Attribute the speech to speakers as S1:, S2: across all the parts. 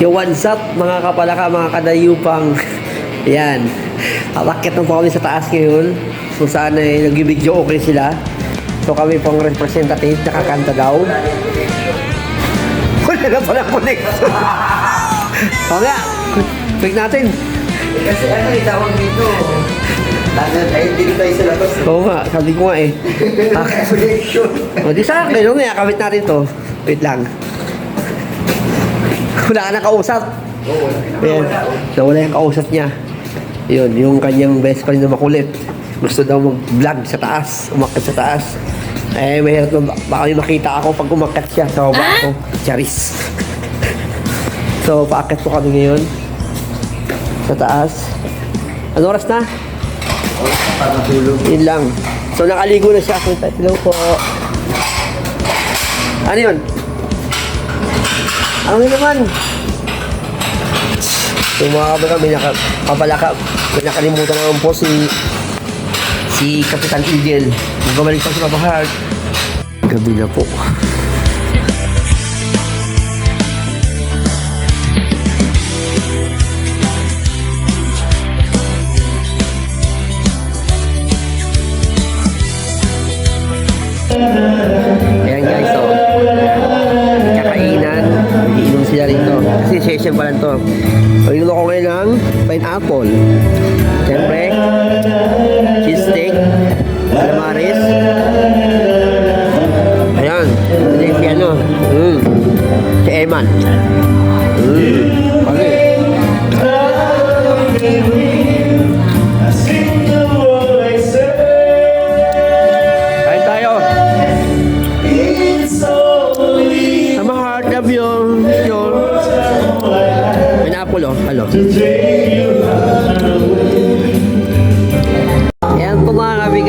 S1: What's up, mga kapalaka, mga kadayupang. Yan. Arakit na po kami sa taas ngayon. Kung saan ay nag-video okay sila. So kami pong representative, nakakanta daw. Wala na pala connection. Mamaya, click natin.
S2: Kasi ano yung tawag dito? Lalo tayo sa labas.
S1: Oo nga, sabi ko nga eh. Ah,
S2: Connection.
S1: o di sa akin, o nga, kamit natin to. Wait lang. Wala ka na kausap.
S2: Oo,
S1: Ayan. So, wala yung kausap niya. Yun, yung kanyang best friend na makulit. Gusto daw mag-vlog sa taas, umakit sa taas. Eh, mahirap na, baka may makita ako pag umakit siya sa baba ko. Charis. so, paakit po kami ngayon. Sa taas. Ano oras na? Yun lang. So, nakaligo na siya. Hello po. Ano yun? Ano naman? So, mga kabala, may naka, kabalaka, may nakalimutan naman po si si Kapitan Eagle. Magkabalik pa si Papa Heart. Gabi na po. Kasi session pa lang to.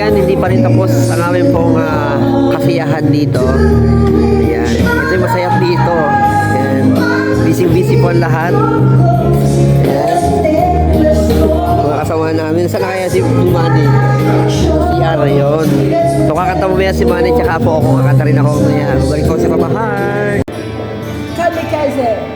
S1: Kaibigan, hindi pa rin tapos ang aming pong ah, kasiyahan dito. Ayan. Yung masaya dito. Ayan. Busy-busy po ang lahat. Ayan. Mga kasama namin. Saan kaya si Manny? Si Ara yun. So kakanta mamaya si Manny tsaka po ako. Kakanta rin ako mamaya. Babalik ko si Papa Heart.
S3: Kamikaze.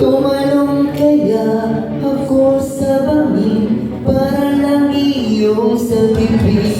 S1: Tumalong kaya ako sa bangin para lang iyong sa bibig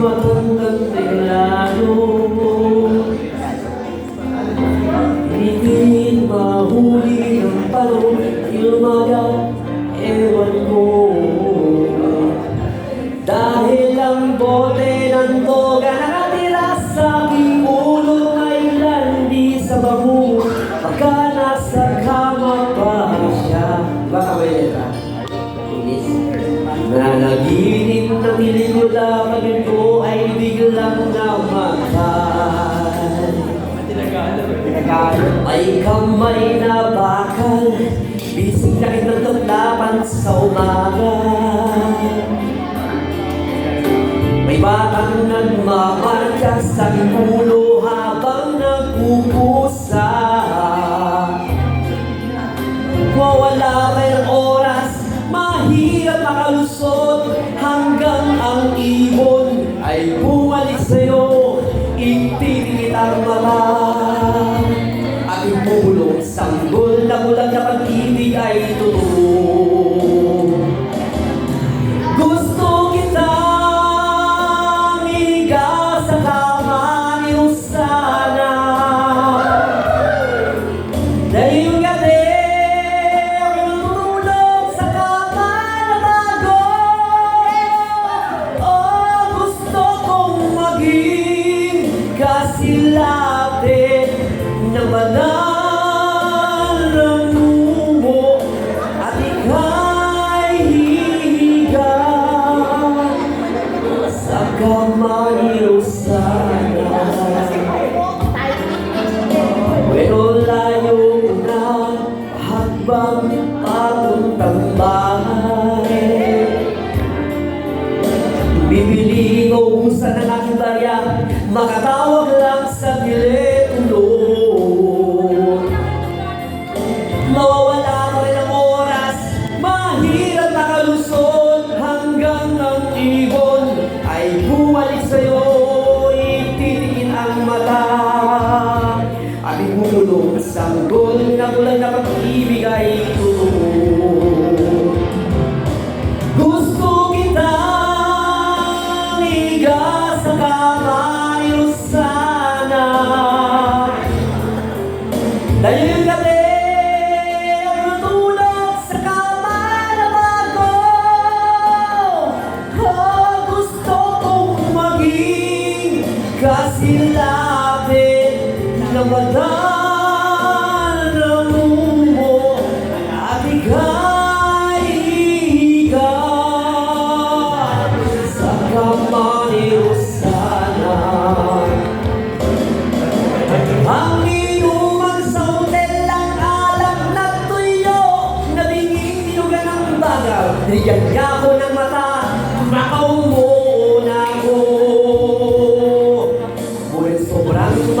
S1: 그만. Piling ko dapat ito ay biglang namatay Ay kamay na bakal Bisig na kitang taglaban sa umaga. May batang nagmamarka sa ulo habang nagpupuha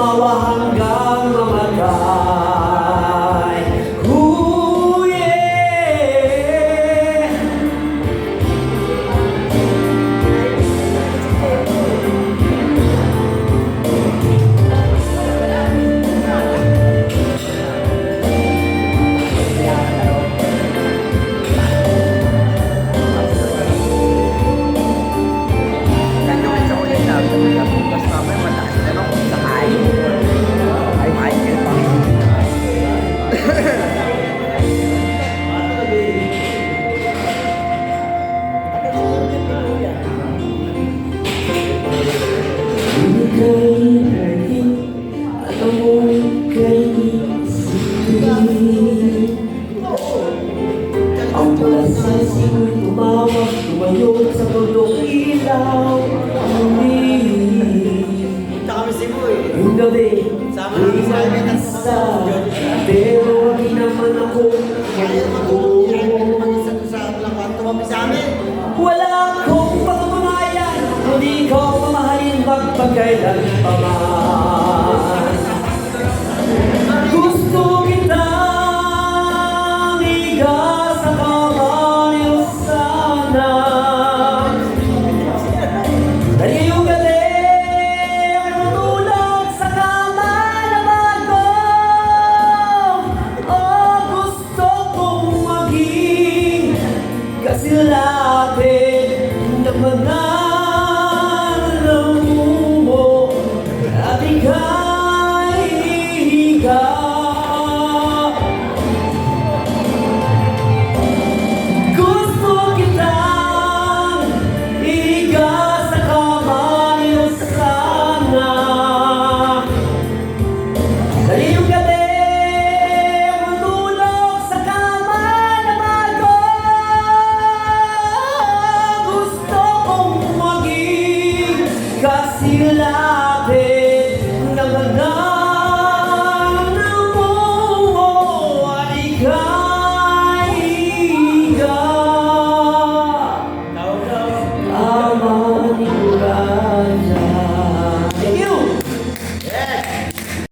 S1: 고마워한가 Mula sa simoy tumawag, tumayo sa tulong ilaw
S4: Kita kami simoy
S1: Yung gabi,
S4: Sama namin sa
S1: isa Pero wag naman ako
S4: Kaya
S1: Wala akong patutunayan Kung ikaw mamahalin magpagkailan pa man